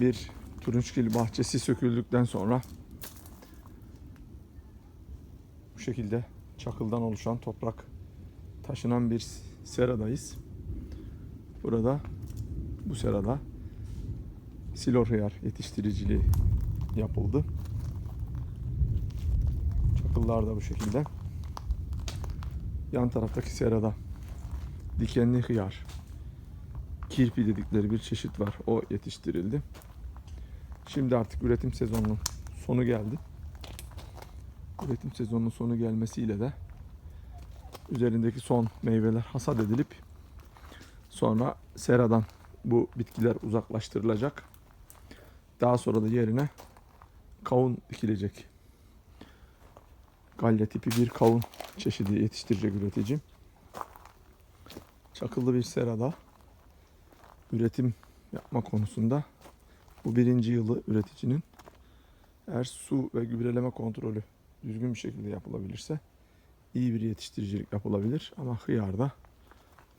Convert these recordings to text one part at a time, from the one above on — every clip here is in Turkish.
bir turunçgil bahçesi söküldükten sonra bu şekilde çakıldan oluşan toprak taşınan bir seradayız. Burada bu serada silor hıyar yetiştiriciliği yapıldı. Çakıllar da bu şekilde. Yan taraftaki serada dikenli hıyar, kirpi dedikleri bir çeşit var. O yetiştirildi. Şimdi artık üretim sezonunun sonu geldi. Üretim sezonunun sonu gelmesiyle de üzerindeki son meyveler hasat edilip sonra seradan bu bitkiler uzaklaştırılacak. Daha sonra da yerine kavun dikilecek. Galya tipi bir kavun çeşidi yetiştirecek üretici. Çakıllı bir serada üretim yapma konusunda bu birinci yılı üreticinin eğer su ve gübreleme kontrolü düzgün bir şekilde yapılabilirse iyi bir yetiştiricilik yapılabilir. Ama hıyarda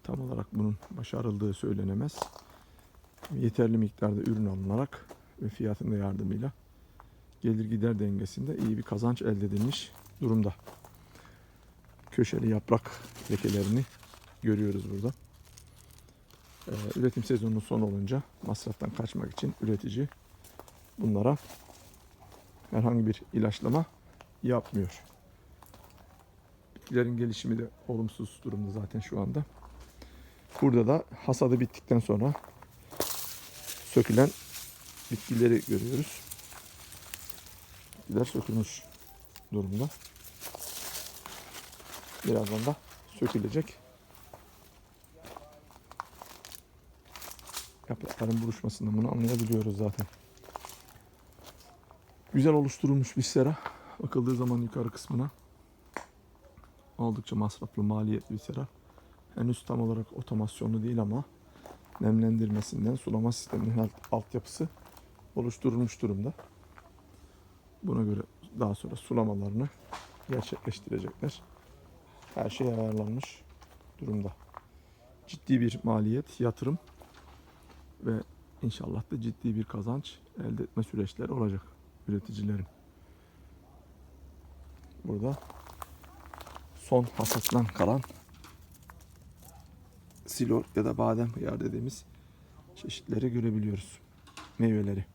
tam olarak bunun başarıldığı söylenemez. Yeterli miktarda ürün alınarak ve fiyatın da yardımıyla gelir gider dengesinde iyi bir kazanç elde edilmiş durumda. Köşeli yaprak lekelerini görüyoruz burada. Ee, üretim sezonunun son olunca masraftan kaçmak için üretici bunlara herhangi bir ilaçlama yapmıyor. Bitkilerin gelişimi de olumsuz durumda zaten şu anda. Burada da hasadı bittikten sonra sökülen bitkileri görüyoruz. Bitkiler sökülmüş durumda. Birazdan da sökülecek. Yaprakların buruşmasından bunu anlayabiliyoruz zaten. Güzel oluşturulmuş bir sera. Bakıldığı zaman yukarı kısmına oldukça masraflı, maliyetli bir sera. Henüz tam olarak otomasyonlu değil ama nemlendirmesinden sulama sisteminin alt, altyapısı oluşturulmuş durumda. Buna göre daha sonra sulamalarını gerçekleştirecekler. Her şey ayarlanmış durumda. Ciddi bir maliyet, yatırım ve inşallah da ciddi bir kazanç elde etme süreçleri olacak üreticilerin. Burada son hasattan kalan silor ya da badem hıyar dediğimiz çeşitleri görebiliyoruz. Meyveleri.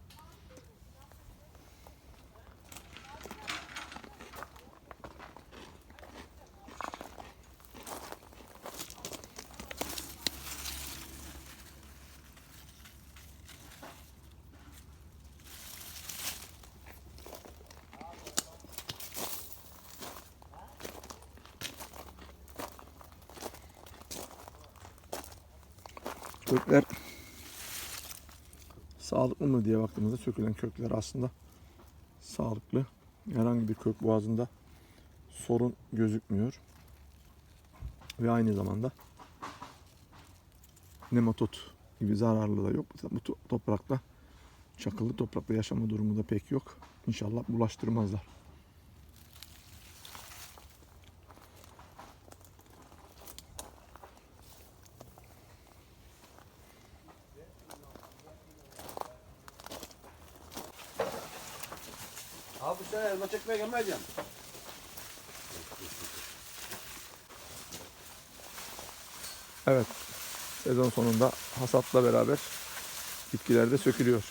Kökler sağlıklı mı diye baktığımızda sökülen kökler aslında sağlıklı. Herhangi bir kök boğazında sorun gözükmüyor. Ve aynı zamanda nematot gibi zararlı da yok. Bu to- toprakta çakıllı toprakta yaşama durumu da pek yok. İnşallah bulaştırmazlar. Sen elma çekmeye gelmeyeceğim. Evet. Sezon sonunda hasatla beraber bitkiler de sökülüyor.